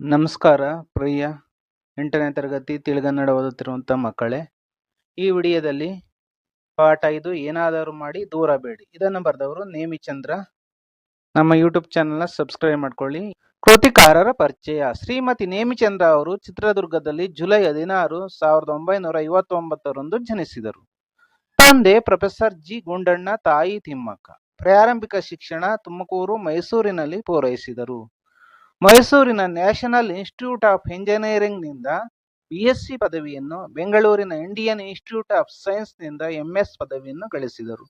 ನಮಸ್ಕಾರ, ಪ್ರಿಯ ಎಂಟನೇ ತರಗತಿ ತಿಳಿಗನ್ನಡ ಓದುತ್ತಿರುವಂಥ ಮಕ್ಕಳೇ. ಈ ವಿಡಿಯೋದಲ್ಲಿ ಪಾಠ ಇದು ಏನಾದರೂ ಮಾಡಿ ದೂರ ಬೇಡಿ. ಇದನ್ನು ಬರೆದವರು ನೇಮಿಚಂದ್ರ ನಮ್ಮ ಯೂಟ್ಯೂಬ್ ಚಾನೆಲ್ನ ಸಬ್ಸ್ಕ್ರೈಬ್ ಮಾಡ್ಕೊಳ್ಳಿ. ಕೃತಿಕಾರರ ಪರಿಚಯ. ಶ್ರೀಮತಿ ನೇಮಿಚಂದ್ರ ಅವರು ಚಿತ್ರದುರ್ಗದಲ್ಲಿ ಜುಲೈ ಹದಿನಾರು, ಸಾವಿರದ ಒಂಬೈನೂರ ಐವತ್ತೊಂಬತ್ತರಂದು ಜನಿಸಿದರು. ತಂದೆ ಪ್ರೊಫೆಸರ್ ಜಿ. ಗುಂಡಣ್ಣ, ತಾಯಿ ತಿಮ್ಮಕ್ಕ. ಪ್ರಾರಂಭಿಕ ಶಿಕ್ಷಣ ತುಮಕೂರು, ಮೈಸೂರಿನಲ್ಲಿ ಪೂರೈಸಿದರು. ಮೈಸೂರಿನ ನ್ಯಾಷನಲ್ ಇನ್ಸ್ಟಿಟ್ಯೂಟ್ ಆಫ್ ಇಂಜಿನಿಯರಿಂಗ್ನಿಂದ ಬಿಎಸ್ಸಿ ಪದವಿಯನ್ನು, ಬೆಂಗಳೂರಿನ ಇಂಡಿಯನ್ ಇನ್ಸ್ಟಿಟ್ಯೂಟ್ ಆಫ್ ಸೈನ್ಸ್ನಿಂದ ಎಂಎಸ್ ಪದವಿಯನ್ನು ಗಳಿಸಿದರು.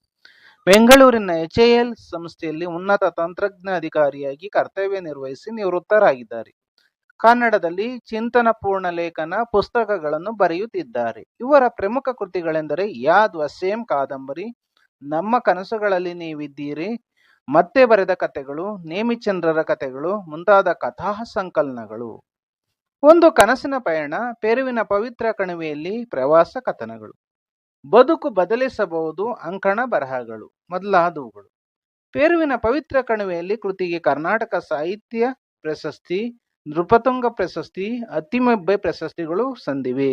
ಬೆಂಗಳೂರಿನ ಎಚ್ ಎಲ್ ಸಂಸ್ಥೆಯಲ್ಲಿ ಉನ್ನತ ತಂತ್ರಜ್ಞ ಅಧಿಕಾರಿಯಾಗಿ ಕರ್ತವ್ಯ ನಿರ್ವಹಿಸಿ ನಿವೃತ್ತರಾಗಿದ್ದಾರೆ. ಕನ್ನಡದಲ್ಲಿ ಚಿಂತನಪೂರ್ಣ ಲೇಖನ ಪುಸ್ತಕಗಳನ್ನು ಬರೆಯುತ್ತಿದ್ದಾರೆ. ಇವರ ಪ್ರಮುಖ ಕೃತಿಗಳೆಂದರೆ, ಯಾದ್ ವಸೇಂ ಕಾದಂಬರಿ, ನಮ್ಮ ಕನಸುಗಳಲ್ಲಿ ನೀವಿದ್ದೀರಿ ಮತ್ತೆ ಬರೆದ ಕಥೆಗಳು ನೇಮಿಚಂದ್ರರ ಕಥೆಗಳು ಮುಂತಾದ ಕಥಾ ಸಂಕಲನಗಳು. ಒಂದು ಕನಸಿನ ಪಯಣ, ಪೆರುವಿನ ಪವಿತ್ರ ಕಣಿವೆಯಲ್ಲಿ ಪ್ರವಾಸ ಕಥನಗಳು. ಬದುಕು ಬದಲಿಸಬಹುದು, ಅಂಕಣ ಬರಹಗಳು ಮೊದಲಾದವುಗಳು ಪೇರುವಿನ ಪವಿತ್ರ ಕಣಿವೆಯಲ್ಲಿ ಕೃತಿಗೆ ಕರ್ನಾಟಕ ಸಾಹಿತ್ಯ ಪ್ರಶಸ್ತಿ, ನೃಪತುಂಗ ಪ್ರಶಸ್ತಿ, ಅತಿಮೆಬ್ಬೆ ಪ್ರಶಸ್ತಿಗಳು ಸಂದಿವೆ.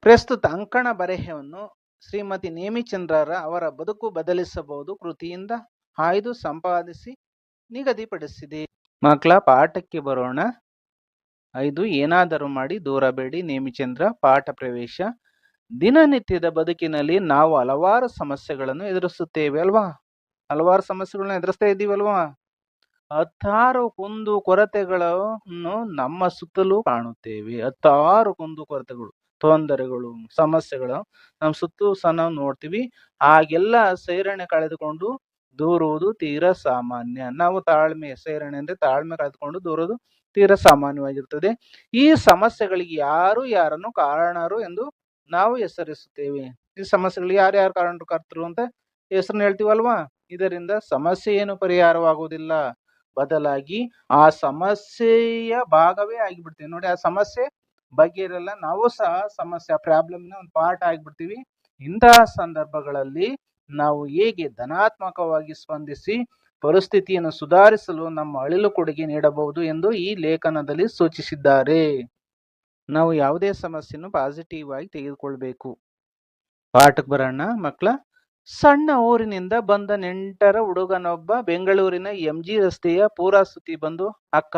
ಪ್ರಸ್ತುತ ಅಂಕಣ ಬರಹವನ್ನು ಶ್ರೀಮತಿ ನೇಮಿಚಂದ್ರರ ಅವರ ಬದುಕು ಬದಲಿಸಬಹುದು ಕೃತಿಯಿಂದ ಆಯ್ದು ಸಂಪಾದಿಸಿ ನಿಗದಿಪಡಿಸಿದೆ. ಮಕ್ಕಳ ಪಾಠಕ್ಕೆ ಬರೋಣ. ಐದು, ಏನಾದರೂ ಮಾಡಿ ದೂರಬೇಡಿ ನೇಮಿಚಂದ್ರ. ಪಾಠ ಪ್ರವೇಶ. ದಿನನಿತ್ಯದ ಬದುಕಿನಲ್ಲಿ ನಾವು ಹಲವಾರು ಸಮಸ್ಯೆಗಳನ್ನು ಎದುರಿಸುತ್ತೇವೆ ಅಲ್ವಾ? ಹಲವಾರು ಸಮಸ್ಯೆಗಳನ್ನ ಎದುರಿಸ್ತಾ ಇದ್ದೀವಲ್ವಾ? ಹತ್ತಾರು ಕುಂದು ಕೊರತೆಗಳನ್ನು ನಮ್ಮ ಸುತ್ತಲೂ ಕಾಣುತ್ತೇವೆ. ಹತ್ತಾರು ಕುಂದು ಕೊರತೆಗಳು, ತೊಂದರೆಗಳು, ಸಮಸ್ಯೆಗಳು ನಮ್ಮ ಸುತ್ತಲೂ ಸಹ ನಾವು ನೋಡ್ತೀವಿ. ಹಾಗೆಲ್ಲ ಸೈರಣೆ ಕಳೆದುಕೊಂಡು ದೂರುವುದು ತೀರಾ ಸಾಮಾನ್ಯ. ನಾವು ತಾಳ್ಮೆ, ಸೇರಣೆ ಅಂದ್ರೆ ತಾಳ್ಮೆ ಕಳೆದುಕೊಂಡು ದೂರೋದು ತೀರಾ ಸಾಮಾನ್ಯವಾಗಿರ್ತದೆ. ಈ ಸಮಸ್ಯೆಗಳಿಗೆ ಯಾರು ಯಾರನ್ನು ಕಾರಣರು ಎಂದು ನಾವು ಹೆಸರಿಸುತ್ತೇವೆ. ಈ ಸಮಸ್ಯೆಗಳಿಗೆ ಯಾರ್ಯಾರು ಕಾರಣಕರ್ತರು ಅಂತ ಹೆಸರನ್ನ ಹೇಳ್ತೀವಲ್ವಾ? ಇದರಿಂದ ಸಮಸ್ಯೆ ಏನು ಪರಿಹಾರವಾಗುವುದಿಲ್ಲ. ಬದಲಾಗಿ ಆ ಸಮಸ್ಯೆಯ ಭಾಗವೇ ಆಗಿಬಿಡ್ತೀವಿ. ನೋಡಿ, ಆ ಸಮಸ್ಯೆ ಬಗೆಯಿರಲ್ಲ ನಾವು ಸಹ ಸಮಸ್ಯೆ ಪ್ರಾಬ್ಲಮ್ನ ಒಂದು ಪಾರ್ಟ್ ಆಗಿಬಿಡ್ತೀವಿ. ಇಂತಹ ಸಂದರ್ಭಗಳಲ್ಲಿ ನಾವು ಹೇಗೆ ಧನಾತ್ಮಕವಾಗಿ ಸ್ಪಂದಿಸಿ ಪರಿಸ್ಥಿತಿಯನ್ನು ಸುಧಾರಿಸಲು ನಮ್ಮ ಅಳಿಲು ಕೊಡುಗೆ ನೀಡಬಹುದು ಎಂದು ಈ ಲೇಖನದಲ್ಲಿ ಸೂಚಿಸಿದ್ದಾರೆ. ನಾವು ಯಾವುದೇ ಸಮಸ್ಯೆಯನ್ನು ಪಾಸಿಟಿವ್ ಆಗಿ ತೆಗೆದುಕೊಳ್ಬೇಕು. ಪಾಠಕ್ಕೆ ಬರೋಣ ಮಕ್ಕಳ ಸಣ್ಣ ಊರಿನಿಂದ ಬಂದ ನೆಂಟರ ಹುಡುಗನೊಬ್ಬ ಬೆಂಗಳೂರಿನ ಎಂ ಜಿ ರಸ್ತೆಯ ಪೂರಾಸುತಿ ಬಂದು, ಅಕ್ಕ,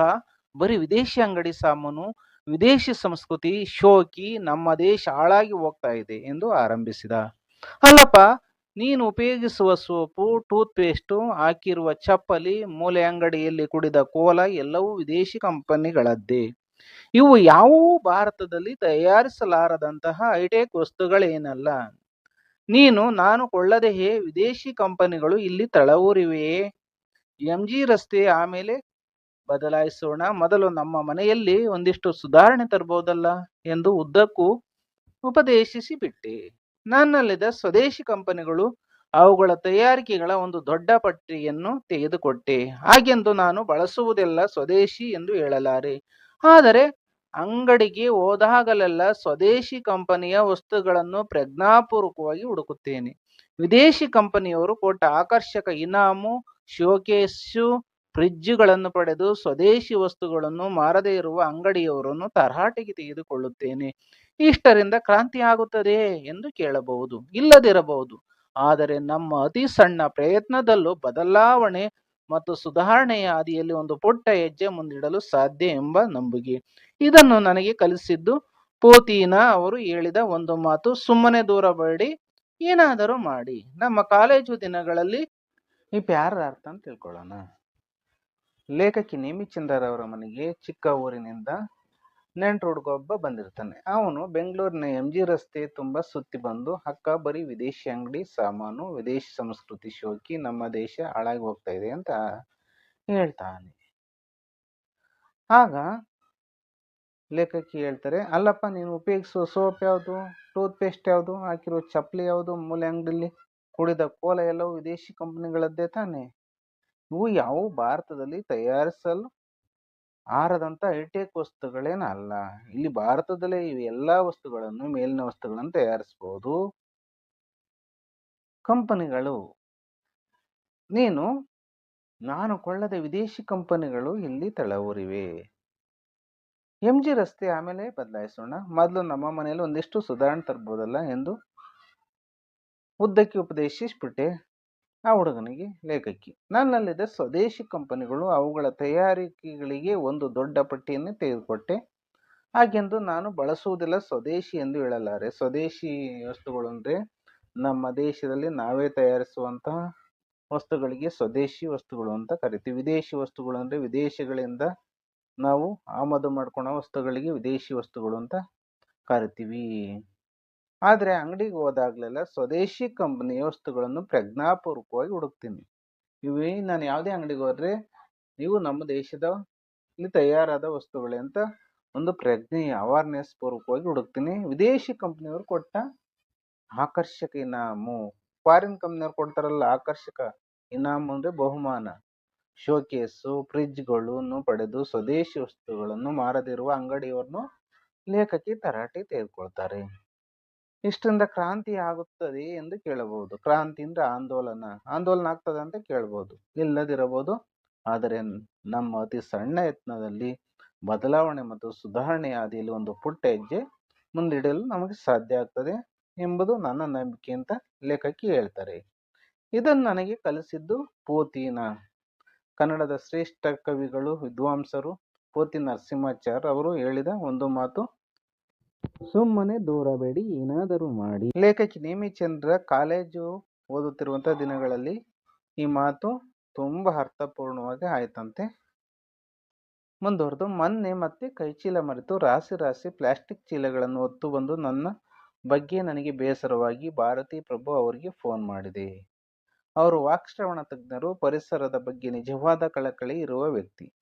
ಬರೀ ವಿದೇಶಿ ಅಂಗಡಿ ಸಾಮಾನು, ವಿದೇಶಿ ಸಂಸ್ಕೃತಿ, ಶೋಕಿ ನಮ್ಮ ದೇಶ ಹಾಳಾಗಿ ಹೋಗ್ತಾ ಇದೆ ಎಂದು ಆರಂಭಿಸಿದ. ಅಲ್ಲಪ್ಪ ನೀನು ಉಪಯೋಗಿಸುವ ಸೋಪು ಟೂತ್ ಪೇಸ್ಟು ಹಾಕಿರುವ ಚಪ್ಪಲಿ, ಮೂಲೆ ಅಂಗಡಿಯಲ್ಲಿ ಕುಡಿದ ಕೋಲ ಎಲ್ಲವೂ ವಿದೇಶಿ ಕಂಪನಿಗಳದ್ದೇ. ಇವು ಯಾವುವು ಭಾರತದಲ್ಲಿ ತಯಾರಿಸಲಾರದಂತಹ ಹೈಟೆಕ್ ವಸ್ತುಗಳೇನಲ್ಲ. ನೀನು, ನಾನು ಕೊಳ್ಳದೆಯೇ ವಿದೇಶಿ ಕಂಪನಿಗಳು ಇಲ್ಲಿ ತಳವೂರಿವೆಯೇ ಎಂಜಿ ರಸ್ತೆ ಆಮೇಲೆ ಬದಲಾಯಿಸೋಣ. ಮೊದಲು ನಮ್ಮ ಮನೆಯಲ್ಲಿ ಒಂದಿಷ್ಟು ಸುಧಾರಣೆ ತರಬಹುದಲ್ಲ ಎಂದು ಉದ್ದಕ್ಕೂ ಉಪದೇಶಿಸಿ ಬಿಟ್ಟೆ ನನ್ನಲ್ಲಿದ್ದ ಸ್ವದೇಶಿ ಕಂಪನಿಗಳು ಅವುಗಳ ತಯಾರಿಕೆಗಳ ಒಂದು ದೊಡ್ಡ ಪಟ್ಟಿಯನ್ನು ತೆಗೆದುಕೊಟ್ಟೆ. ಹಾಗೆಂದು ನಾನು ಬಳಸುವುದೆಲ್ಲ ಸ್ವದೇಶಿ ಎಂದು ಹೇಳಲಾರೆ. ಆದರೆ ಅಂಗಡಿಗೆ ಹೋದಾಗಲೆಲ್ಲ ಸ್ವದೇಶಿ ಕಂಪನಿಯ ವಸ್ತುಗಳನ್ನು ಪ್ರಜ್ಞಾಪೂರ್ವಕವಾಗಿ ಹುಡುಕುತ್ತೇನೆ. ವಿದೇಶಿ ಕಂಪನಿಯವರು ಕೊಟ್ಟ ಆಕರ್ಷಕ ಇನಾಮು ಶೋಕೇಶು ಫ್ರಿಜ್ಜುಗಳನ್ನು ಪಡೆದು ಸ್ವದೇಶಿ ವಸ್ತುಗಳನ್ನು ಮಾರದೇ ಇರುವ ಅಂಗಡಿಯವರನ್ನು ತರಾಟೆಗೆ ತೆಗೆದುಕೊಳ್ಳುತ್ತೇನೆ. ಇಷ್ಟರಿಂದ ಕ್ರಾಂತಿ ಆಗುತ್ತದೆ ಎಂದು ಕೇಳಬಹುದು, ಇಲ್ಲದಿರಬಹುದು. ಆದರೆ ನಮ್ಮ ಅತಿ ಸಣ್ಣ ಪ್ರಯತ್ನದಲ್ಲೂ ಬದಲಾವಣೆ ಮತ್ತು ಸುಧಾರಣೆಯ ಹಾದಿಯಲ್ಲಿ ಒಂದು ಪುಟ್ಟ ಹೆಜ್ಜೆ ಮುಂದಿಡಲು ಸಾಧ್ಯ ಎಂಬ ನಂಬಿಕೆ. ಇದನ್ನು ನನಗೆ ಕಲಿಸಿದ್ದು ಪೋತೀನ ಅವರು ಹೇಳಿದ ಒಂದು ಮಾತು. ಸುಮ್ಮನೆ ದೂರ ಬೇಡಿ ಏನಾದರೂ ಮಾಡಿ. ನಮ್ಮ ಕಾಲೇಜು ದಿನಗಳಲ್ಲಿ ಈ ಪ್ಯಾರ ಅರ್ಥ ಅಂತ ತಿಳ್ಕೊಳ್ಳೋಣ. ಲೇಖಕಿ ನೇಮಿಚಂದರ್ ಅವರ ಮನೆಗೆ ಚಿಕ್ಕ ಊರಿನಿಂದ ಒಬ್ಬ ಬಂದಿರ್ತಾನೆ. ಅವನು ಬೆಂಗಳೂರಿನ ಎಂ ಜಿ ರಸ್ತೆ ತುಂಬ ಸುತ್ತಿ ಬಂದು, ಅಕ್ಕ, ಬರೀ ವಿದೇಶಿ ಅಂಗಡಿ, ಸಾಮಾನು, ವಿದೇಶಿ ಸಂಸ್ಕೃತಿ ಶೋಕಿ, ನಮ್ಮ ದೇಶ ಹಾಳಾಗಿ ಹೋಗ್ತಾ ಇದೆ ಅಂತ ಹೇಳ್ತಾನೆ. ಆಗ ಲೇಖಕಿ ಹೇಳ್ತಾರೆ, ಅಲ್ಲಪ್ಪ, ನೀನು ಉಪಯೋಗಿಸುವ ಸೋಪ್ ಯಾವುದು? ಟೂತ್ ಪೇಸ್ಟ್ ಯಾವುದು? ಹಾಕಿರೋ ಚಪ್ಪಲಿ ಯಾವುದು? ಮೂಲೆ ಅಂಗಡಿಲಿ ಕುಡಿದ ಕೋಲ ಎಲ್ಲವೂ ವಿದೇಶಿ ಕಂಪನಿಗಳದ್ದೇ ತಾನೆ? ಇವು ಯಾವುವು ಭಾರತದಲ್ಲಿ ತಯಾರಿಸಲು ಆರದಂತ ಹೈಟೆಕ್ ವಸ್ತುಗಳೇನಲ್ಲ ಇಲ್ಲಿ ಭಾರತದಲ್ಲೇ ಇವೆ ಎಲ್ಲ ವಸ್ತುಗಳನ್ನು ಮೇಲಿನ ವಸ್ತುಗಳನ್ನು ತಯಾರಿಸಬಹುದು ಕಂಪನಿಗಳು. ನೀನು, ನಾನು ಕೊಳ್ಳದ ವಿದೇಶಿ ಕಂಪನಿಗಳು ಇಲ್ಲಿ ತಳವೂರಿವೆ. ಎಂ ಜಿ ರಸ್ತೆ ಆಮೇಲೆ ಬದಲಾಯಿಸೋಣ. ಮೊದಲು ನಮ್ಮ ಮನೆಯಲ್ಲಿ ಒಂದಿಷ್ಟು ಸುಧಾರಣೆ ತರ್ಬೋದಲ್ಲ ಎಂದು ಉದ್ದಕ್ಕೆ ಉಪದೇಶಿಸ್ಬಿಟ್ಟೆ. ಆ ಹುಡುಗನಿಗೆ ಲೇಖಕಿ. ನನ್ನಲ್ಲಿದ್ದ ಸ್ವದೇಶಿ ಕಂಪನಿಗಳು ಅವುಗಳ ತಯಾರಿಕೆಗಳಿಗೆ ಒಂದು ದೊಡ್ಡ ಪಟ್ಟಿಯನ್ನು ತೆಗೆದುಕೊಟ್ಟೆ. ಹಾಗೆಂದು ನಾನು ಬಳಸುವುದಿಲ್ಲ ಸ್ವದೇಶಿ ಎಂದು ಹೇಳಲಾರೆ. ಸ್ವದೇಶಿ ವಸ್ತುಗಳು ಅಂದರೆ ನಮ್ಮ ದೇಶದಲ್ಲಿ ನಾವೇ ತಯಾರಿಸುವಂತಹ ವಸ್ತುಗಳಿಗೆ ಸ್ವದೇಶಿ ವಸ್ತುಗಳು ಅಂತ ಕರಿತೀವಿ. ವಿದೇಶಿ ವಸ್ತುಗಳು ಅಂದರೆ ವಿದೇಶಗಳಿಂದ ನಾವು ಆಮದು ಮಾಡ್ಕೊಳೋ ವಸ್ತುಗಳಿಗೆ ವಿದೇಶಿ ವಸ್ತುಗಳು ಅಂತ ಕರಿತೀವಿ. ಆದರೆ ಅಂಗಡಿಗೆ ಹೋದಾಗಲೆಲ್ಲ ಸ್ವದೇಶಿ ಕಂಪನಿಯ ವಸ್ತುಗಳನ್ನು ಪ್ರಜ್ಞಾಪೂರ್ವಕವಾಗಿ ಹುಡುಕ್ತೀನಿ. ಇವೇ ನಾನು ಯಾವುದೇ ಅಂಗಡಿಗೆ ಹೋದ್ರೆ ನೀವು ನಮ್ಮ ದೇಶದ ಇಲ್ಲಿ ತಯಾರಾದ ವಸ್ತುಗಳೇ ಅಂತ ಒಂದು ಪ್ರಜ್ಞೆ ಅವೇರ್ನೆಸ್ ಪೂರ್ವಕವಾಗಿ ಹುಡುಕ್ತೀನಿ. ವಿದೇಶಿ ಕಂಪ್ನಿಯವರು ಕೊಟ್ಟ ಆಕರ್ಷಕ ಇನಾಮು ಫಾರಿನ್ ಕಂಪ್ನಿಯವ್ರು ಕೊಡ್ತಾರಲ್ಲ ಆಕರ್ಷಕ ಇನಾಮು ಅಂದರೆ ಬಹುಮಾನ. ಶೋಕೇಸು, ಫ್ರಿಜ್ಗಳನ್ನು ಪಡೆದು ಸ್ವದೇಶಿ ವಸ್ತುಗಳನ್ನು ಮಾರದಿರುವ ಅಂಗಡಿಯವ್ರನ್ನು ಲೇಖಕಿ ತರಾಟೆ ತೆಗೆದುಕೊಳ್ತಾರೆ. ಇಷ್ಟರಿಂದ ಕ್ರಾಂತಿ ಆಗುತ್ತದೆ ಎಂದು ಕೇಳಬಹುದು. ಕ್ರಾಂತಿಯಿಂದ ಆಂದೋಲನ ಆಂದೋಲನ ಆಗ್ತದೆ ಅಂತ ಕೇಳಬಹುದು. ಇಲ್ಲದಿರಬಹುದು, ಆದರೆ ನಮ್ಮ ಅತಿ ಸಣ್ಣ ಯತ್ನದಲ್ಲಿ ಬದಲಾವಣೆ ಮತ್ತು ಸುಧಾರಣೆ ಹಾದಿಯಲ್ಲಿ ಒಂದು ಪುಟ್ಟ ಹೆಜ್ಜೆ ಮುಂದಿಡಲು ನಮಗೆ ಸಾಧ್ಯ ಆಗ್ತದೆ ಎಂಬುದು ನನ್ನ ನಂಬಿಕೆ ಅಂತ ಲೇಖಕಿ ಹೇಳ್ತಾರೆ. ಇದನ್ನು ನನಗೆ ಕಲಿಸಿದ್ದು ಪೋತಿನ. ಕನ್ನಡದ ಶ್ರೇಷ್ಠ ಕವಿಗಳು, ವಿದ್ವಾಂಸರು ಪೋತಿ ನರಸಿಂಹಾಚಾರ್ ಅವರು ಹೇಳಿದ ಒಂದು ಮಾತು ಸುಮ್ಮನೆ ದೂರಬೇಡಿ ಏನಾದರೂ ಮಾಡಿ. ಲೇಖಕಿ ನೇಮಿಚಂದ್ರ ಕಾಲೇಜು ಓದುತ್ತಿರುವಂಥ ದಿನಗಳಲ್ಲಿ ಈ ಮಾತು ತುಂಬ ಅರ್ಥಪೂರ್ಣವಾಗಿ ಆಯ್ತಂತೆ. ಮುಂದುವರೆದು, ಮೊನ್ನೆ ಮತ್ತೆ ಕೈಚೀಲ ಮರೆತು ರಾಸಿ ರಾಸಿ ಪ್ಲಾಸ್ಟಿಕ್ ಚೀಲಗಳನ್ನು ಹೊತ್ತು ಬಂದು ನನ್ನ ಬಗ್ಗೆ ನನಗೆ ಬೇಸರವಾಗಿ ಭಾರತಿ ಪ್ರಭು ಅವರಿಗೆ ಫೋನ್ ಮಾಡಿದೆ. ಅವರು ವಾಕ್ಶ್ರವಣ ತಜ್ಞರು, ಪರಿಸರದ ಬಗ್ಗೆ ನಿಜವಾದ ಕಳಕಳಿ ಇರುವ ವ್ಯಕ್ತಿ.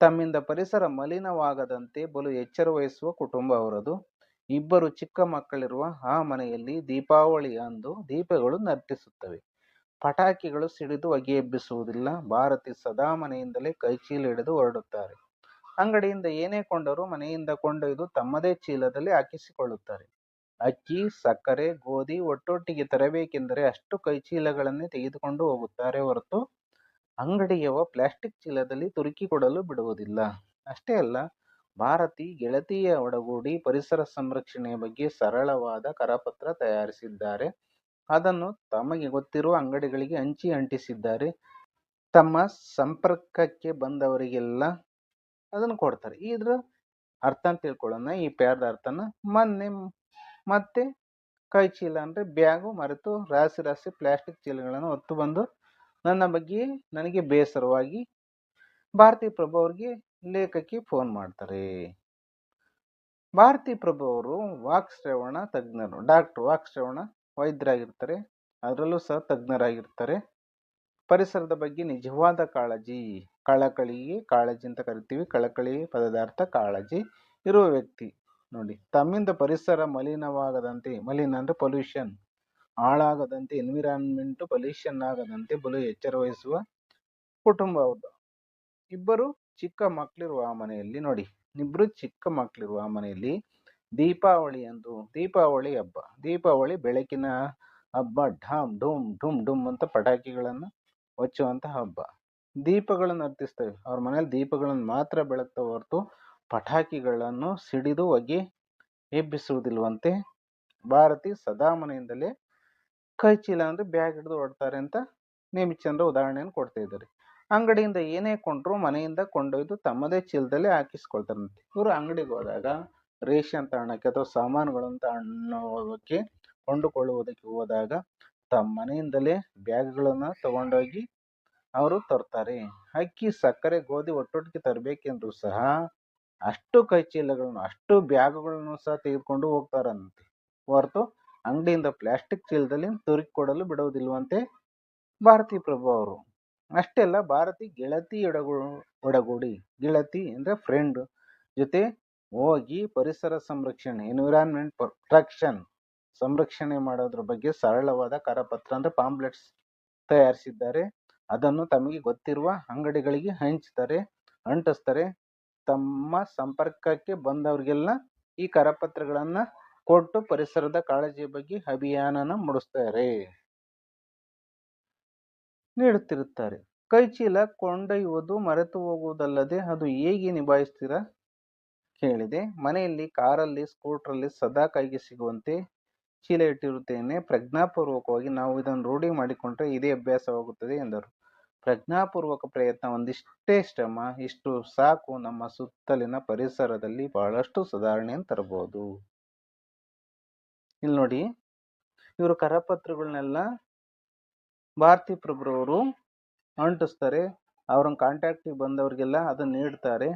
ತಮ್ಮಿಂದ ಪರಿಸರ ಮಲಿನವಾಗದಂತೆ ಬಲು ಎಚ್ಚರ ವಹಿಸುವ ಕುಟುಂಬ ಅವರದು. ಇಬ್ಬರು ಚಿಕ್ಕ ಮಕ್ಕಳಿರುವ ಆ ಮನೆಯಲ್ಲಿ ದೀಪಾವಳಿ ಅಂದು ದೀಪಗಳು ನರ್ತಿಸುತ್ತವೆ. ಪಟಾಕಿಗಳು ಸಿಡಿದು ಹೊಗೆ ಎಬ್ಬಿಸುವುದಿಲ್ಲ ಭಾರತಿ ಸದಾ ಮನೆಯಿಂದಲೇ ಕೈಚೀಲ ಹಿಡಿದು ಹೊರಡುತ್ತಾರೆ. ಅಂಗಡಿಯಿಂದ ಏನೇ ಕೊಂಡರೂ ಮನೆಯಿಂದ ಕೊಂಡೊಯ್ದು ತಮ್ಮದೇ ಚೀಲದಲ್ಲಿ ಹಾಕಿಸಿಕೊಳ್ಳುತ್ತಾರೆ. ಅಕ್ಕಿ, ಸಕ್ಕರೆ, ಗೋಧಿ ಒಟ್ಟೊಟ್ಟಿಗೆ ತರಬೇಕೆಂದರೆ ಅಷ್ಟು ಕೈಚೀಲಗಳನ್ನೇ ತೆಗೆದುಕೊಂಡು ಹೋಗುತ್ತಾರೆ ಹೊರತು ಅಂಗಡಿಯವ ಪ್ಲಾಸ್ಟಿಕ್ ಚೀಲದಲ್ಲಿ ತುರುಕಿ ಕೊಡಲು ಬಿಡುವುದಿಲ್ಲ. ಅಷ್ಟೇ ಅಲ್ಲ ಭಾರತಿ ಗೆಳತಿಯ ಒಡಗೂಡಿ ಪರಿಸರ ಸಂರಕ್ಷಣೆಯ ಬಗ್ಗೆ ಸರಳವಾದ ಕರಪತ್ರ ತಯಾರಿಸಿದ್ದಾರೆ. ಅದನ್ನು ತಮಗೆ ಗೊತ್ತಿರುವ ಅಂಗಡಿಗಳಿಗೆ ಹಂಚಿ ಅಂಟಿಸಿದ್ದಾರೆ. ತಮ್ಮ ಸಂಪರ್ಕಕ್ಕೆ ಬಂದವರಿಗೆಲ್ಲ ಅದನ್ನು ಕೊಡ್ತಾರೆ. ಇದ್ರ ಅರ್ಥ ತಿಳ್ಕೊಳ್ಳೋಣ. ಈ ಪ್ಯಾರದ ಅರ್ಥನ ಮೊನ್ನೆ ಮತ್ತೆ ಕೈ ಚೀಲ ಅಂದರೆ ಬ್ಯಾಗು ಮರೆತು ರಾಶಿ ರಾಶಿ ಪ್ಲಾಸ್ಟಿಕ್ ಚೀಲಗಳನ್ನು ಹೊತ್ತು ಬಂದು ನನ್ನ ಬಗ್ಗೆ ನನಗೆ ಬೇಸರವಾಗಿ ಭಾರತಿ ಪ್ರಭು ಅವ್ರಿಗೆ ಲೇಖಕಿ ಫೋನ್ ಮಾಡ್ತಾರೆ. ಭಾರತಿ ಪ್ರಭು ಅವರು ವಾಕ್ಶ್ರವಣ ತಜ್ಞರು. ಡಾಕ್ಟರ್ ವಾಕ್ಶ್ರವಣ ವೈದ್ಯರಾಗಿರ್ತಾರೆ. ಅದರಲ್ಲೂ ಸಹ ತಜ್ಞರಾಗಿರ್ತಾರೆ. ಪರಿಸರದ ಬಗ್ಗೆ ನಿಜವಾದ ಕಾಳಜಿ ಕಳಕಳಿಗೆ ಕಾಳಜಿ ಅಂತ ಕರಿತೀವಿ. ಕಳಕಳಿ ಪದಾರ್ಥ ಕಾಳಜಿ ಇರುವ ವ್ಯಕ್ತಿ. ನೋಡಿ, ತಮ್ಮಿಂದ ಪರಿಸರ ಮಲಿನವಾಗದಂತೆ, ಮಲಿನ ಅಂದ್ರೆ ಪೊಲ್ಯೂಷನ್ ಹಾಳಾಗದಂತೆ ಎನ್ವಿರಾನ್ಮೆಂಟು ಪೊಲ್ಯೂಷನ್ ಆಗದಂತೆ ಬಲು ಎಚ್ಚರ ವಹಿಸುವ ಕುಟುಂಬ ಅವರು. ಇಬ್ಬರು ಚಿಕ್ಕ ಮಕ್ಕಳಿರುವ ಮನೆಯಲ್ಲಿ ನೋಡಿ. ಇಬ್ಬರು ಚಿಕ್ಕ ಮಕ್ಕಳಿರುವ ಮನೆಯಲ್ಲಿ ದೀಪಾವಳಿ ಅಂದು ದೀಪಾವಳಿ ಹಬ್ಬ. ದೀಪಾವಳಿ ಬೆಳಕಿನ ಹಬ್ಬ. ಢಾಮ್ ಡುಮ್ ಢುಮ್ ಢುಮ್ ಅಂತ ಪಟಾಕಿಗಳನ್ನು ಹೊಚ್ಚುವಂಥ ಹಬ್ಬ. ದೀಪಗಳನ್ನು ಹತ್ತಿಸ್ತೇವೆ ಅವ್ರ ಮನೇಲಿ ದೀಪಗಳನ್ನು ಮಾತ್ರ ಬೆಳಗ್ತಾ ಹೊರತು ಪಟಾಕಿಗಳನ್ನು ಸಿಡಿದು ಹೋಗಿ ಎಬ್ಬಿಸುವುದಿಲ್ವಂತೆ ಭಾರತಿ ಸದಾ ಮನೆಯಿಂದಲೇ ಕೈ ಚೀಲ ಅಂದ್ರೆ ಬ್ಯಾಗ್ ಹಿಡಿದು ಹೊಡ್ತಾರೆ ಅಂತ ನೇಮಿಚಂದ್ರ ಉದಾಹರಣೆಯನ್ನು ಕೊಡ್ತಾ ಇದ್ದಾರೆ. ಅಂಗಡಿಯಿಂದ ಏನೇ ಕೊಂಡ್ರು ಮನೆಯಿಂದ ಕೊಂಡೊಯ್ದು ತಮ್ಮದೇ ಚೀಲದಲ್ಲಿ ಹಾಕಿಸ್ಕೊಳ್ತಾರಂತೆ. ಇವರು ಅಂಗಡಿಗೆ ಹೋದಾಗ ರೇಷನ್ ತಗೊಳಕ್ಕೆ ಅಥವಾ ಸಾಮಾನುಗಳನ್ನು ತಗೊಳ್ಳೋದಕ್ಕೆ ಕೊಂಡುಕೊಳ್ಳುವುದಕ್ಕೆ ಹೋದಾಗ ತಮ್ಮ ಮನೆಯಿಂದಲೇ ಬ್ಯಾಗ್ಗಳನ್ನು ತಗೊಂಡೋಗಿ ಅವರು ತರ್ತಾರೆ. ಅಕ್ಕಿ, ಸಕ್ಕರೆ, ಗೋಧಿ ಒಟ್ಟೊಟ್ಟಿಗೆ ತರಬೇಕೆಂದ್ರು ಸಹ ಅಷ್ಟು ಕೈ ಚೀಲಗಳನ್ನು ಅಷ್ಟು ಬ್ಯಾಗ್ಗಳನ್ನು ಸಹ ತೆಗೆದುಕೊಂಡು ಹೋಗ್ತಾರಂತೆ. ಹೊರತು ಅಂಗಡಿಯಿಂದ ಪ್ಲಾಸ್ಟಿಕ್ ಚೀಲದಲ್ಲಿ ತುರುಕಿ ಕೊಡಲು ಬಿಡುವುದಿಲ್ವಂತೆ ಭಾರತಿ ಪ್ರಭು ಅವರು. ಅಷ್ಟೇ ಅಲ್ಲ ಭಾರತಿ ಗೆಳತಿ ಒಡಗು ಒಡಗೂಡಿ. ಗೆಳತಿ ಅಂದ್ರೆ ಫ್ರೆಂಡ್ ಜೊತೆ ಹೋಗಿ ಪರಿಸರ ಸಂರಕ್ಷಣೆ ಎನ್ವಿರಾನ್ಮೆಂಟ್ ಪ್ರೊಟೆಕ್ಷನ್ ಸಂರಕ್ಷಣೆ ಮಾಡೋದ್ರ ಬಗ್ಗೆ ಸರಳವಾದ ಕರಪತ್ರ ಅಂದ್ರೆ ಪಾಂಪ್ಲೆಟ್ಸ್ ತಯಾರಿಸಿದ್ದಾರೆ. ಅದನ್ನು ತಮಗೆ ಗೊತ್ತಿರುವ ಅಂಗಡಿಗಳಿಗೆ ಹಂಚ್ತಾರೆ, ಅಂಟಿಸ್ತಾರೆ. ತಮ್ಮ ಸಂಪರ್ಕಕ್ಕೆ ಬಂದವರಿಗೆಲ್ಲ ಈ ಕರಪತ್ರಗಳನ್ನು ಕೊಟ್ಟು ಪರಿಸರದ ಕಾಳಜಿ ಬಗ್ಗೆ ಅಭಿಯಾನನ ಮೂಡಿಸ್ತಾರೆ. ನೀಡುತ್ತಿರುತ್ತಾರೆ. ಕೈಚೀಲ ಕೊಂಡೊಯ್ಯುವುದು ಮರೆತು ಹೋಗುವುದಲ್ಲದೆ ಅದು ಹೇಗೆ ನಿಭಾಯಿಸ್ತೀರಾ ಕೇಳಿದೆ. ಮನೆಯಲ್ಲಿ ಕಾರಲ್ಲಿ, ಸ್ಕೂಟ್ರಲ್ಲಿ ಸದಾ ಕೈಗೆ ಸಿಗುವಂತೆ ಚೀಲ ಇಟ್ಟಿರುತ್ತೇನೆ. ಪ್ರಜ್ಞಾಪೂರ್ವಕವಾಗಿ ನಾವು ಇದನ್ನು ರೂಢಿ ಮಾಡಿಕೊಂಡ್ರೆ ಇದೇ ಅಭ್ಯಾಸವಾಗುತ್ತದೆ ಎಂದರು. ಪ್ರಜ್ಞಾಪೂರ್ವಕ ಪ್ರಯತ್ನ ಒಂದಿಷ್ಟೇ ಶ್ರಮ, ಇಷ್ಟು ಸಾಕು ನಮ್ಮ ಸುತ್ತಲಿನ ಪರಿಸರದಲ್ಲಿ ಬಹಳಷ್ಟು ಸುಧಾರಣೆಯನ್ನು ತರಬಹುದು. ಇಲ್ಲಿ ನೋಡಿ ಇವರು ಕರಪತ್ರಗಳನ್ನೆಲ್ಲ ಭಾರತಿ ಪ್ರಭುರವರು ಅಂಟಿಸ್ತಾರೆ. ಅವ್ರನ್ನ ಕಾಂಟ್ಯಾಕ್ಟಿಗೆ ಬಂದವರಿಗೆಲ್ಲ ಅದನ್ನು ನೀಡ್ತಾರೆ.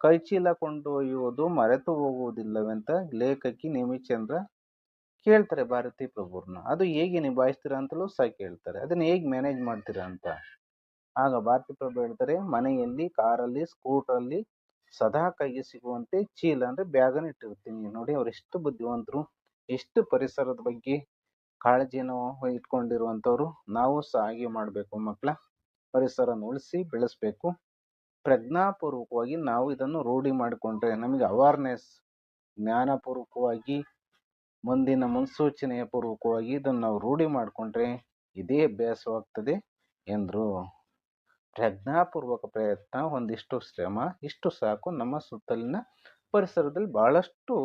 ಕೈಚೀಲ ಕೊಂಡೊಯ್ಯುವುದು ಮರೆತು ಹೋಗುವುದಿಲ್ಲವೆಂತ ಲೇಖಕಿ ನೇಮಿಚಂದ್ರ ಕೇಳ್ತಾರೆ ಭಾರತಿ ಪ್ರಭುರನ್ನ. ಅದು ಹೇಗೆ ನಿಭಾಯಿಸ್ತೀರಾ ಅಂತಲೂ ಸಹ ಕೇಳ್ತಾರೆ. ಅದನ್ನ ಹೇಗೆ ಮ್ಯಾನೇಜ್ ಮಾಡ್ತೀರಾ ಅಂತ. ಆಗ ಭಾರತಿ ಪ್ರಭು ಹೇಳ್ತಾರೆ, ಮನೆಯಲ್ಲಿ, ಕಾರಲ್ಲಿ, ಸ್ಕೂಟರಲ್ಲಿ ಸದಾ ಕೈಗೆ ಸಿಗುವಂತೆ ಚೀಲ ಅಂದ್ರೆ ಬ್ಯಾಗನ್ನು ಇಟ್ಟಿರ್ತೀನಿ. ನೋಡಿ ಅವ್ರು ಎಷ್ಟು ಬುದ್ಧಿವಂತರು, ಎಷ್ಟು ಪರಿಸರದ ಬಗ್ಗೆ ಕಾಳಜಿಯನ್ನು ಇಟ್ಕೊಂಡಿರುವಂಥವ್ರು ನಾವು ಸಹ ಹಾಗೆ ಮಾಡಬೇಕು. ಮಕ್ಕಳ ಪರಿಸರನ ಉಳಿಸಿ ಬೆಳೆಸಬೇಕು. ಪ್ರಜ್ಞಾಪೂರ್ವಕವಾಗಿ ನಾವು ಇದನ್ನು ರೂಢಿ ಮಾಡಿಕೊಂಡ್ರೆ ನಮಗೆ ಅವೇರ್ನೆಸ್ ಜ್ಞಾನಪೂರ್ವಕವಾಗಿ, ಮುಂದಿನ ಮುನ್ಸೂಚನೆಯ ಪೂರ್ವಕವಾಗಿ ಇದನ್ನು ನಾವು ರೂಢಿ ಮಾಡಿಕೊಂಡ್ರೆ ಇದೇ ಅಭ್ಯಾಸವಾಗ್ತದೆ ಎಂದರು. ಪ್ರಜ್ಞಾಪೂರ್ವಕ ಪ್ರಯತ್ನ ಒಂದಿಷ್ಟು ಶ್ರಮ, ಇಷ್ಟು ಸಾಕು. ನಮ್ಮ ಸುತ್ತಲಿನ ಪರಿಸರದಲ್ಲಿ ಬಹಳಷ್ಟು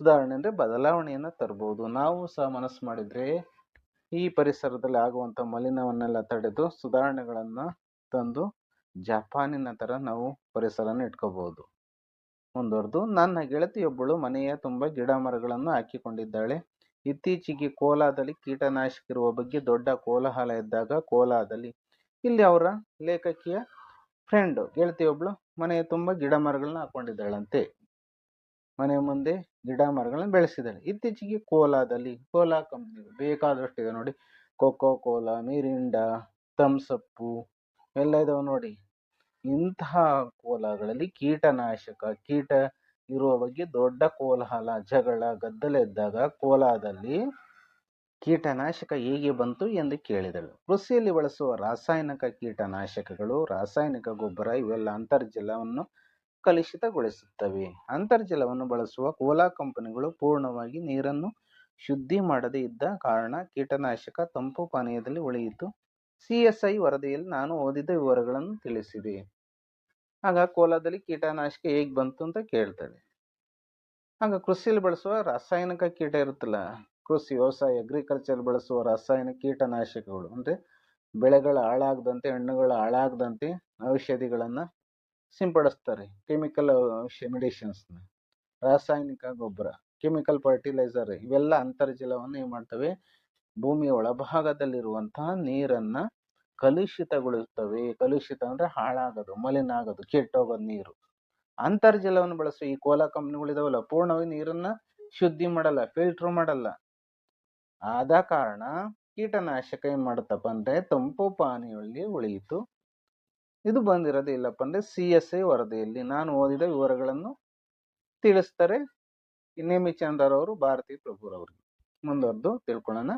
ಸುಧಾರಣೆ ಅಂದರೆ ಬದಲಾವಣೆಯನ್ನು ತರಬಹುದು ನಾವು ಸಹ ಮನಸ್ಸು ಮಾಡಿದರೆ ಈ ಪರಿಸರದಲ್ಲಿ ಆಗುವಂಥ ಮಲಿನವನ್ನೆಲ್ಲ ತಡೆದು ಸುಧಾರಣೆಗಳನ್ನು ತಂದು ಜಪಾನಿನ ಥರ ನಾವು ಪರಿಸರನ ಇಟ್ಕೋಬಹುದು ಮುಂದುವರೆದು, ನನ್ನ ಗೆಳತಿಯೊಬ್ಬಳು ಮನೆಯ ತುಂಬ ಗಿಡ ಮರಗಳನ್ನು ಹಾಕಿಕೊಂಡಿದ್ದಾಳೆ. ಇತ್ತೀಚೆಗೆ ಕೋಲಾದಲ್ಲಿ ಕೀಟನಾಶಕ ಇರುವ ಬಗ್ಗೆ ದೊಡ್ಡ ಕೋಲಾಹಲ ಇದ್ದಾಗ ಕೋಲಾದಲ್ಲಿ ಇಲ್ಲಿ ಅವರ ಲೇಖಕಿಯ ಫ್ರೆಂಡ್ ಗೆಳತಿಯೊಬ್ಬಳು ಮನೆಯ ತುಂಬ ಗಿಡ ಮರಗಳನ್ನ ಹಾಕೊಂಡಿದ್ದಾಳಂತೆ. ಮನೆ ಮುಂದೆ ಗಿಡ ಮರಗಳನ್ನು ಬೆಳೆಸಿದ್ದಾರೆ. ಇತ್ತೀಚೆಗೆ ಕೋಲಾದಲ್ಲಿ, ಕೋಲಾ ಕಂಪ್ನಿ ಬೇಕಾದಷ್ಟಿದೆ ನೋಡಿ. ಕೊಕೋ, ಕೋಲಾ, ಮಿರಿಂಡಾ ತಮ್ಸಪ್ಪು ಎಲ್ಲ ಇದಾವೆ ನೋಡಿ. ಇಂತಹ ಕೋಲಾಗಳಲ್ಲಿ ಕೀಟನಾಶಕ, ಕೀಟ ಇರುವ ಬಗ್ಗೆ ದೊಡ್ಡ ಕೋಲಾಹಲ. ಜಗಳ, ಗದ್ದಲ ಇದ್ದಾಗ ಕೋಲಾದಲ್ಲಿ ಕೀಟನಾಶಕ ಹೇಗೆ ಬಂತು ಎಂದು ಕೇಳಿದಳು. ಕೃಷಿಯಲ್ಲಿ ಬಳಸುವ ರಾಸಾಯನಿಕ ಕೀಟನಾಶಕಗಳು, ರಾಸಾಯನಿಕ ಗೊಬ್ಬರ ಇವೆಲ್ಲ ಅಂತರ್ಜಲವನ್ನು ಕಲುಷಿತಗೊಳಿಸುತ್ತವೆ. ಅಂತರ್ಜಲವನ್ನು ಬಳಸುವ ಕೋಲಾ ಕಂಪನಿಗಳು ಪೂರ್ಣವಾಗಿ ನೀರನ್ನು ಶುದ್ಧಿ ಮಾಡದೇ ಇದ್ದ ಕಾರಣ ಕೀಟನಾಶಕ ತಂಪು ಪಾನೀಯದಲ್ಲಿ ಉಳಿಯಿತು. ಸಿಎಸ್ಐ ವರದಿಯಲ್ಲಿ ನಾನು ಓದಿದ ವಿವರಗಳನ್ನು ತಿಳಿಸಿದೆ. ಆಗ ಕೋಲಾದಲ್ಲಿ ಕೀಟನಾಶಕ ಹೇಗೆ ಬಂತು ಅಂತ ಕೇಳ್ತಾರೆ ಆಗ ಕೃಷಿಯಲ್ಲಿ ಬಳಸುವ ರಾಸಾಯನಿಕ ಕೀಟ ಇರುತ್ತಲ್ಲ, ಕೃಷಿ ವ್ಯವಸಾಯ ಅಗ್ರಿಕಲ್ಚರ್ ಬಳಸುವ ರಾಸಾಯನಿಕ ಕೀಟನಾಶಕಗಳು, ಅಂದರೆ ಬೆಳೆಗಳ ಹಾಳಾಗದಂತೆ, ಹಣ್ಣುಗಳ ಹಾಳಾಗದಂತೆ ಔಷಧಿಗಳನ್ನು ಸಿಂಪಡಿಸ್ತಾರೆ ಕೆಮಿಕಲ್ ಮೆಡಿಷನ್ಸ್ನ ರಾಸಾಯನಿಕ ಗೊಬ್ಬರ ಕೆಮಿಕಲ್ ಫರ್ಟಿಲೈಸರ್ ಇವೆಲ್ಲ ಅಂತರ್ಜಲವನ್ನು ಏನು ಮಾಡ್ತವೆ? ಭೂಮಿಯ ಒಳಭಾಗದಲ್ಲಿರುವಂತಹ ನೀರನ್ನ ಕಲುಷಿತಗೊಳಿಸ್ತವೆ. ಕಲುಷಿತ ಅಂದ್ರೆ ಹಾಳಾಗೋದು ಮಲಿನ ಆಗೋದು ಕೆಟ್ಟೋಗೋದು ನೀರು. ಅಂತರ್ಜಲವನ್ನು ಬಳಸುವ ಈ ಕೋಲಾ ಕಂಪ್ನಿಗಳಿದಾವಲ್ಲ ಪೂರ್ಣವಾಗಿ ನೀರನ್ನ ಶುದ್ಧಿ ಮಾಡಲ್ಲ ಫಿಲ್ಟರ್ ಮಾಡಲ್ಲ. ಆದ ಕಾರಣ ಕೀಟನಾಶಕ ಏನು ಮಾಡುತ್ತಪ್ಪ ಅಂದ್ರೆ, ತಂಪು ಪಾನೀಯಲ್ಲಿ ಉಳಿಯಿತು. ಇದು ಬಂದಿರೋದು ಇಲ್ಲಪ್ಪ ಅಂದ್ರೆ ಸಿ ಎಸ್ ಐ ವರದಿಯಲ್ಲಿ ನಾನು ಓದಿದ ವಿವರಗಳನ್ನು ತಿಳಿಸ್ತಾರೆ ನೇಮಿ ನೇಮಿಚಂದ್ರರವರು ಭಾರತಿ ಪ್ರಭುರವರಿಗೆ ಮುಂದುವರೆದು ತಿಳ್ಕೊಳ್ಳೋಣ.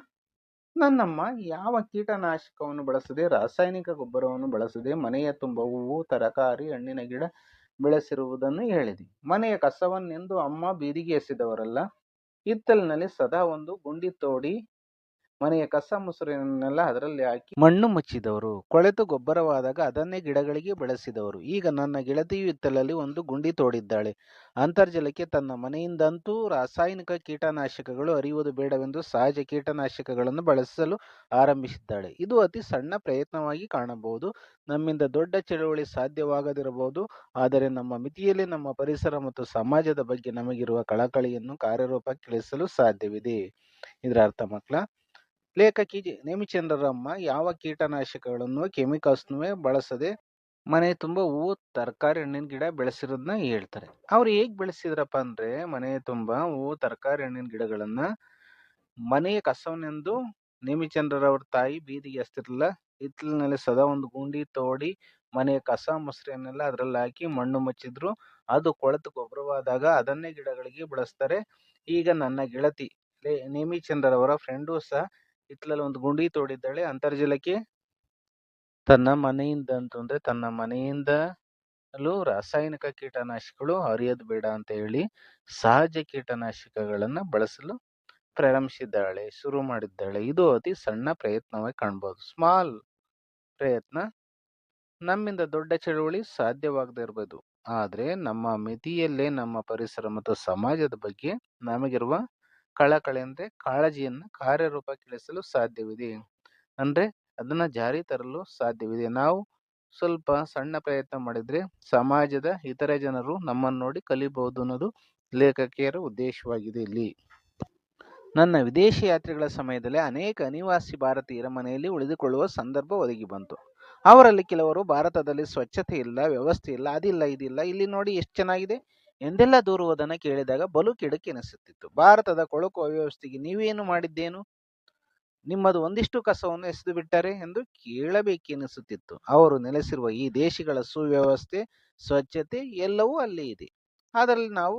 ನನ್ನಮ್ಮ ಯಾವ ಕೀಟನಾಶಕವನ್ನು ಬಳಸದೆ, ರಾಸಾಯನಿಕ ಗೊಬ್ಬರವನ್ನು ಬಳಸದೆ ಮನೆಯ ತುಂಬ ಹೂವು ತರಕಾರಿ, ಹಣ್ಣಿನ ಗಿಡ ಬೆಳೆಸಿರುವುದನ್ನು ಹೇಳಿದೆ. ಮನೆಯ ಕಸವನ್ನೆಂದು ಅಮ್ಮ ಬೀದಿಗೆ ಎಸೆದವರಲ್ಲ, ಹಿತ್ತಲಿನಲ್ಲಿ ಸದಾ ಒಂದು ಗುಂಡಿ ತೋಡಿ ಮನೆಯ ಕಸ ಮುಸುರಿನನ್ನೆಲ್ಲ ಅದರಲ್ಲಿ ಹಾಕಿ ಮಣ್ಣು ಮುಚ್ಚಿದವರು. ಕೊಳೆತು ಗೊಬ್ಬರವಾದಾಗ ಅದನ್ನೇ ಗಿಡಗಳಿಗೆ ಬೆಳೆಸಿದವರು. ಈಗ ನನ್ನ ಗೆಳತಿಯು ಇತ್ತಲಲ್ಲಿ ಒಂದು ಗುಂಡಿ ತೋಡಿದ್ದಾಳೆ. ಅಂತರ್ಜಲಕ್ಕೆ ತನ್ನ ಮನೆಯಿಂದಂತೂ ರಾಸಾಯನಿಕ ಕೀಟನಾಶಕಗಳು ಅರಿಯುವುದು ಬೇಡವೆಂದು ಸಹಜ ಕೀಟನಾಶಕಗಳನ್ನು ಬಳಸಲು ಆರಂಭಿಸಿದ್ದಾಳೆ. ಇದು ಅತಿ ಸಣ್ಣ ಪ್ರಯತ್ನವಾಗಿ ಕಾಣಬಹುದು. ನಮ್ಮಿಂದ ದೊಡ್ಡ ಚಳುವಳಿ ಸಾಧ್ಯವಾಗದಿರಬಹುದು. ಆದರೆ ನಮ್ಮ ಮಿತಿಯಲ್ಲಿ ನಮ್ಮ ಪರಿಸರ ಮತ್ತು ಸಮಾಜದ ಬಗ್ಗೆ ನಮಗಿರುವ ಕಳಕಳಿಯನ್ನು ಕಾರ್ಯರೂಪಕ್ಕಿಳಿಸಲು ಸಾಧ್ಯವಿದೆ. ಇದರ ಅರ್ಥ ಮಕ್ಕಳ ಲೇಖಕಿ ನೇಮಿಚಂದ್ರರಮ್ಮ ಯಾವ ಕೀಟನಾಶಕಗಳನ್ನು ಕೆಮಿಕಲ್ಸ್ನು ಬಳಸದೆ ಮನೆ ತುಂಬ ಹೂವು, ತರಕಾರಿ, ಹಣ್ಣಿನ ಗಿಡ ಬೆಳೆಸಿರೋದನ್ನ ಹೇಳ್ತಾರೆ. ಅವ್ರು ಹೇಗೆ ಬೆಳೆಸಿದ್ರಪ್ಪ ಅಂದ್ರೆ ಮನೆ ತುಂಬ ಹೂವು, ತರಕಾರಿ, ಹಣ್ಣಿನ ಗಿಡಗಳನ್ನ ಮನೆಯ ಕಸವನೆಂದು ನೇಮಿಚಂದ್ರರವ್ರ ತಾಯಿ ಬೀದಿಗೆ ಹಸ್ತಿರಲಿಲ್ಲ ಹಿತ್ತಲಿನಲ್ಲಿ ಸದಾ ಒಂದು ಗುಂಡಿ ತೋಡಿ ಮನೆಯ ಕಸ, ಮೊಸರನ್ನೆಲ್ಲ ಅದರಲ್ಲಿ ಹಾಕಿ ಮಣ್ಣು ಮುಚ್ಚಿದ್ರು. ಅದು ಕೊಳೆತು ಗೊಬ್ಬರವಾದಾಗ ಅದನ್ನೇ ಗಿಡಗಳಿಗೆ ಬಳಸ್ತಾರೆ. ಈಗ ನನ್ನ ಗೆಳತಿ ನೇಮಿಚಂದ್ರರವರ ಫ್ರೆಂಡು ಸಹ ಹಿತ್ತಲಲ್ಲಿ ಒಂದು ಗುಂಡಿ ತೋಡಿದ್ದಾಳೆ ಅಂತರ್ಜಲಕ್ಕೆ. ತನ್ನ ಮನೆಯಿಂದ ಅಂತಂದ್ರೆ ತನ್ನ ಮನೆಯಿಂದಲೂ ರಾಸಾಯನಿಕ ಕೀಟನಾಶಕಗಳು ಹರಿಯೋದು ಬೇಡ ಅಂತ ಹೇಳಿ ಸಹಜ ಕೀಟನಾಶಕಗಳನ್ನು ಬಳಸಲು ಪ್ರಾರಂಭಿಸಿದ್ದಾಳೆ, ಶುರು ಮಾಡಿದ್ದಾಳೆ. ಇದು ಅತಿ ಸಣ್ಣ ಪ್ರಯತ್ನವಾಗಿ ಕಾಣ್ಬೋದು. ಸ್ಮಾಲ್ ಪ್ರಯತ್ನ. ನಮ್ಮಿಂದ ದೊಡ್ಡ ಚಳುವಳಿ ಸಾಧ್ಯವಾಗದೇ ಇರ್ಬೋದು. ಆದರೆ ನಮ್ಮ ಮಿತಿಯಲ್ಲೇ ನಮ್ಮ ಪರಿಸರ ಮತ್ತು ಸಮಾಜದ ಬಗ್ಗೆ ನಮಗಿರುವ ಕಳಕಳಿ ಅಂದ್ರೆ ಕಾಳಜಿಯನ್ನು ಕಾರ್ಯರೂಪಕ್ಕಿಳಿಸಲು ಸಾಧ್ಯವಿದೆ. ಅಂದ್ರೆ ಅದನ್ನ ಜಾರಿ ತರಲು ಸಾಧ್ಯವಿದೆ. ನಾವು ಸ್ವಲ್ಪ ಸಣ್ಣ ಪ್ರಯತ್ನ ಮಾಡಿದ್ರೆ ಸಮಾಜದ ಇತರೆ ಜನರು ನಮ್ಮನ್ನು ನೋಡಿ ಕಲಿಬಹುದು ಅನ್ನೋದು ಲೇಖಕಿಯರ ಉದ್ದೇಶವಾಗಿದೆ ಇಲ್ಲಿ. ನನ್ನ ವಿದೇಶಿ ಯಾತ್ರೆಗಳ ಸಮಯದಲ್ಲಿ ಅನೇಕ ಅನಿವಾಸಿ ಭಾರತೀಯರ ಮನೆಯಲ್ಲಿ ಉಳಿದುಕೊಳ್ಳುವ ಸಂದರ್ಭ ಒದಗಿ ಬಂತು. ಅವರಲ್ಲಿ ಕೆಲವರು ಭಾರತದಲ್ಲಿ ಸ್ವಚ್ಛತೆ ಇಲ್ಲ, ವ್ಯವಸ್ಥೆ ಇಲ್ಲ, ಅದಿಲ್ಲ, ಇದಿಲ್ಲ, ಇಲ್ಲಿ ನೋಡಿ ಎಷ್ಟು ಚೆನ್ನಾಗಿದೆ. ಎಂದೆಲ್ಲ ದೂರುವುದನ್ನು ಕೇಳಿದಾಗ ಬಲು ಕೆಡುಕೆನಿಸುತ್ತಿತ್ತು ಭಾರತದ ಕೊಳಕು ಅವ್ಯವಸ್ಥೆಗೆ ನೀವೇನು ಮಾಡಿದ್ದೇನು? ನಿಮ್ಮದು ಒಂದಿಷ್ಟು ಕಸವನ್ನು ಎಸೆದು ಬಿಟ್ಟರೆ ಎಂದು ಕೇಳಬೇಕೆನಿಸುತ್ತಿತ್ತು ಅವರು ನೆಲೆಸಿರುವ ಈ ದೇಶಗಳ ಸುವ್ಯವಸ್ಥೆ ಸ್ವಚ್ಛತೆ ಎಲ್ಲವೂ ಅಲ್ಲಿ ಇದೆ. ಅದರಲ್ಲಿ ನಾವು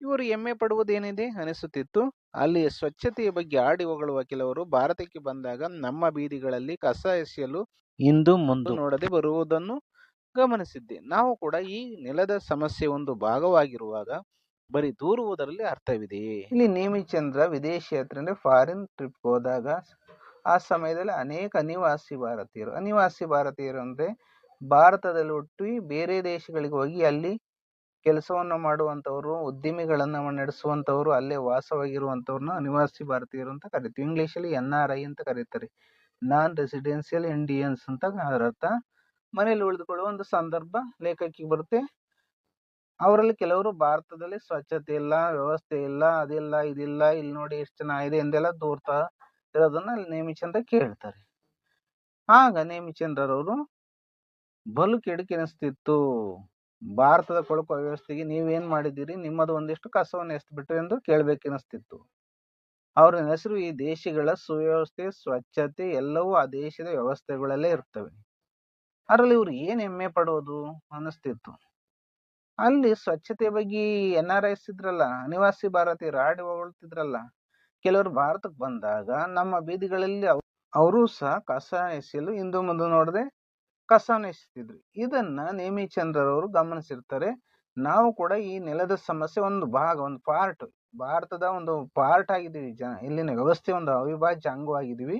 ಇವರು ಹೆಮ್ಮೆ ಪಡುವುದೇನಿದೆ ಅನಿಸುತ್ತಿತ್ತು. ಅಲ್ಲಿಯ ಸ್ವಚ್ಛತೆಯ ಬಗ್ಗೆ ಆಡಿ ಹೊಗಳುವ ಕೆಲವರು ಭಾರತಕ್ಕೆ ಬಂದಾಗ ನಮ್ಮ ಬೀದಿಗಳಲ್ಲಿ ಕಸ ಎಸೆಯಲು ಇಂದು ಮುಂದೆ ನೋಡದೆ ಬರುವುದನ್ನು ಗಮನಿಸಿದ್ದೆ. ನಾವು ಕೂಡ ಈ ನೆಲದ ಸಮಸ್ಯೆ ಒಂದು ಭಾಗವಾಗಿರುವಾಗ ಬರೀ ದೂರುವುದರಲ್ಲಿ ಅರ್ಥವಿದೆಯೇ ಇಲ್ಲಿ ನೇಮಿಚಂದ್ರ ವಿದೇಶಿ ಯಾತ್ರೆ ಫಾರಿನ್ ಟ್ರಿಪ್ ಹೋದಾಗ ಆ ಸಮಯದಲ್ಲಿ ಅನೇಕ ಅನಿವಾಸಿ ಭಾರತೀಯರು. ಅನಿವಾಸಿ ಭಾರತೀಯರು ಅಂದರೆ ಭಾರತದಲ್ಲಿ ಹುಟ್ಟಿ ಬೇರೆ ದೇಶಗಳಿಗೆ ಹೋಗಿ ಅಲ್ಲಿ ಕೆಲಸವನ್ನು ಮಾಡುವಂತವರು ಉದ್ದಿಮೆಗಳನ್ನು ನಡೆಸುವಂಥವರು, ಅಲ್ಲೇ ವಾಸವಾಗಿರುವಂಥವ್ರನ್ನ ಅನಿವಾಸಿ ಭಾರತೀಯರು ಅಂತ ಕರಿತೀವಿ. ಇಂಗ್ಲಿಷ್ ಅಲ್ಲಿ ಎನ್ ಆರ್ ಐ ಅಂತ ಕರೀತಾರೆ. ನಾನ್ ರೆಸಿಡೆನ್ಸಿಯಲ್ ಇಂಡಿಯನ್ಸ್ ಅಂತ ಅದರ ಅರ್ಥ ಮನೆಯಲ್ಲಿ ಉಳಿದುಕೊಳ್ಳುವ ಒಂದು ಸಂದರ್ಭ ಲೇಖಕಿಗೆ ಬರುತ್ತೆ. ಅವರಲ್ಲಿ ಕೆಲವರು ಭಾರತದಲ್ಲಿ ಸ್ವಚ್ಛತೆ ಇಲ್ಲ, ವ್ಯವಸ್ಥೆ ಇಲ್ಲ, ಅದಿಲ್ಲ, ಇದಿಲ್ಲ, ಇಲ್ಲಿ ನೋಡಿ ಎಷ್ಟು ಚೆನ್ನಾಗಿದೆ ಎಂದೆಲ್ಲ ದೂರ್ತಾ ಇರೋದನ್ನ ನೇಮಿಚಂದ್ರ ಕೇಳ್ತಾರೆ. ಆಗ ನೇಮಿಚಂದ್ರರವರು, ಬಲು ಕೆಡುಕೆನಿಸ್ತಿತ್ತು. ಭಾರತದ ಕೊಳಕು ವ್ಯವಸ್ಥೆಗೆ ನೀವೇನ್ ಮಾಡಿದ್ದೀರಿ? ನಿಮ್ಮದು ಒಂದಿಷ್ಟು ಕಸವನ್ನು ಎಸ್ಬಿಟ್ರಿ ಎಂದು ಕೇಳಬೇಕೆನಿಸ್ತಿತ್ತು. ಅವರ ಹೆಸರು ಈ ದೇಶಗಳ ಸುವ್ಯವಸ್ಥೆ, ಸ್ವಚ್ಛತೆ ಎಲ್ಲವೂ ಆ ದೇಶದ ವ್ಯವಸ್ಥೆಗಳಲ್ಲೇ ಇರ್ತವೆ. ಅದರಲ್ಲಿ ಇವ್ರು ಏನು ಹೆಮ್ಮೆ ಪಡೋದು ಅನಿಸ್ತಿತ್ತು ಅಲ್ಲಿ ಸ್ವಚ್ಛತೆ ಬಗ್ಗೆ ಎನ್ ಆರ್ ಐಸ್ ಇದ್ರಲ್ಲ ಅನಿವಾಸಿ ಭಾರತೀಯರು ಆಡಿ ಹೊಗಳ್ತಿದ್ರಲ್ಲ, ಕೆಲವರು ಭಾರತಕ್ಕೆ ಬಂದಾಗ ನಮ್ಮ ಬೀದಿಗಳಲ್ಲಿ ಅವರು ಸಹ ಕಸ ಎಸೆಯಲು ಹಿಂದು ಮುಂದೆ ನೋಡದೆ ಕಸ ಎಸೆತಿದ್ರು. ಇದನ್ನ ನೇಮಿಚಂದ್ರರವರು ಗಮನಿಸಿರ್ತಾರೆ. ನಾವು ಕೂಡ ಈ ನೆಲದ ಸಮಸ್ಯೆ ಒಂದು ಭಾಗ, ಒಂದು ಪಾರ್ಟ್ ಭಾರತದ ಒಂದು ಪಾರ್ಟ್ ಆಗಿದ್ದೀವಿ ಜನ, ಇಲ್ಲಿನ ವ್ಯವಸ್ಥೆ ಒಂದು ಅವಿಭಾಜ್ಯ ಅಂಗವಾಗಿದ್ದೀವಿ.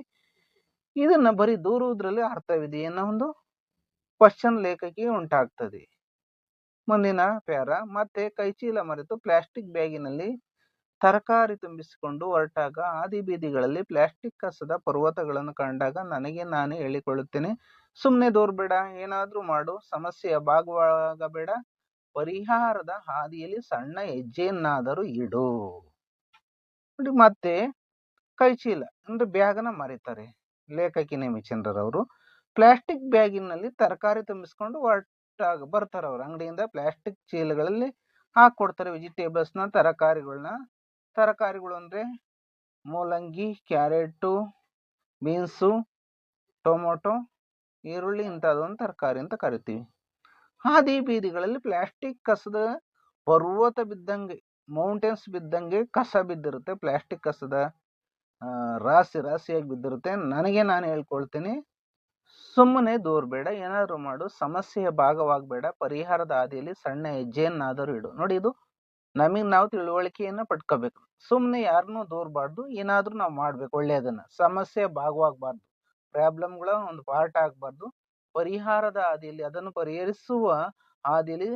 ಇದನ್ನ ಬರೀ ದೂರುವುದ್ರಲ್ಲಿ ಅರ್ಥವಿದೆ ಅನ್ನೋ ಒಂದು ಕ್ವಶನ್ ಲೇಖಕಿ ಉಂಟಾಗ್ತದೆ. ಮುಂದಿನ ಪ್ಯಾರ, ಮತ್ತೆ ಕೈಚೀಲ ಮರೆತು ಪ್ಲಾಸ್ಟಿಕ್ ಬ್ಯಾಗಿನಲ್ಲಿ ತರಕಾರಿ ತುಂಬಿಸಿಕೊಂಡು ಹೊರಟಾಗ ಆದಿ ಬೀದಿಗಳಲ್ಲಿ ಪ್ಲಾಸ್ಟಿಕ್ ಕಸದ ಪರ್ವತಗಳನ್ನು ಕಂಡಾಗ ನನಗೆ ನಾನೇ ಹೇಳಿಕೊಳ್ಳುತ್ತೇನೆ. ಸುಮ್ಮನೆ ದೂರ್ಬೇಡ, ಏನಾದರೂ ಮಾಡು, ಸಮಸ್ಯೆಯ ಭಾಗವಾಗಬೇಡ, ಪರಿಹಾರದ ಹಾದಿಯಲ್ಲಿ ಸಣ್ಣ ಹೆಜ್ಜೆಯನ್ನಾದರೂ ಇಡು. ಮತ್ತೆ ಕೈಚೀಲ ಅಂದರೆ ಬ್ಯಾಗನ ಮರೀತಾರೆ. ಲೇಖಕಿ ನೇಮಿಚಂದ್ರರವರು. ಪ್ಲಾಸ್ಟಿಕ್ ಬ್ಯಾಗಿನಲ್ಲಿ ತರಕಾರಿ ತುಂಬಿಸ್ಕೊಂಡು ಹೊರಟಾಗ ಬರ್ತಾರೆ ಅವರು. ಅಂಗಡಿಯಿಂದ ಪ್ಲಾಸ್ಟಿಕ್ ಚೀಲಗಳಲ್ಲಿ ಹಾಕೊಡ್ತಾರೆ ವೆಜಿಟೇಬಲ್ಸ್ನ ತರಕಾರಿಗಳನ್ನ ತರಕಾರಿಗಳು ಅಂದ್ರೆ ಮೂಲಂಗಿ, ಕ್ಯಾರೆಟು, ಬೀನ್ಸು, ಟೊಮೊಟೊ, ಈರುಳ್ಳಿ ಇಂಥದ್ದೊಂದು ತರಕಾರಿ ಅಂತ ಕರಿತೀವಿ. ಹಾದಿ ಬೀದಿಗಳಲ್ಲಿ ಪ್ಲಾಸ್ಟಿಕ್ ಕಸದ ಪರ್ವತ ಬಿದ್ದಂಗೆ, ಮೌಂಟೇನ್ಸ್ ಬಿದ್ದಂಗೆ ಕಸ ಬಿದ್ದಿರುತ್ತೆ. ಪ್ಲಾಸ್ಟಿಕ್ ಕಸದ ರಾಶಿ ರಾಶಿಯಾಗಿ ಬಿದ್ದಿರುತ್ತೆ. ನನಗೆ ನಾನು ಹೇಳ್ಕೊಳ್ತೀನಿ ಸುಮ್ಮನೆ ದೂರ್ಬೇಡ ಏನಾದರೂ ಮಾಡು, ಸಮಸ್ಯೆಯ ಭಾಗವಾಗಬೇಡ, ಪರಿಹಾರದ ಹಾದಿಯಲ್ಲಿ ಸಣ್ಣ ಹೆಜ್ಜೆಯನ್ನಾದರೂ ಇಡು. ನೋಡಿ ಇದು ನಮಗೆ ನಾವು ತಿಳುವಳಿಕೆಯನ್ನ ಪಡ್ಕೋಬೇಕು. ಸುಮ್ಮನೆ ಯಾರನ್ನೂ ದೂರಬಾರ್ದು, ಏನಾದರೂ ನಾವು ಮಾಡ್ಬೇಕು ಒಳ್ಳೆಯದನ್ನ ಸಮಸ್ಯೆ ಭಾಗವಾಗಬಾರ್ದು, ಪ್ರಾಬ್ಲಮ್ಗಳ ಒಂದು ಪಾರ್ಟ್ ಆಗಬಾರ್ದು. ಪರಿಹಾರದ ಹಾದಿಯಲ್ಲಿ, ಅದನ್ನು ಪರಿಹರಿಸುವ ಹಾದಿಯಲ್ಲಿ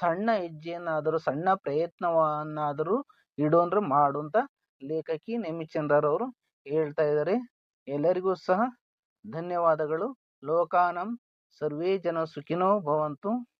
ಸಣ್ಣ ಹೆಜ್ಜೆಯನ್ನಾದರೂ, ಸಣ್ಣ ಪ್ರಯತ್ನವನ್ನಾದರೂ ಇಡು ಅಂದ್ರೆ ಮಾಡು ಅಂತ ಲೇಖಕಿ ನೇಮಿಚಂದ್ರವರು ಹೇಳ್ತಾ ಇದ್ದಾರೆ. ಎಲ್ಲರಿಗೂ ಸಹ ಧನ್ಯವಾದಗಳು. ಲೋಕಾನಂ ಸರ್ವೇ ಜನ ಸುಖಿನೋ ಭವಂತು.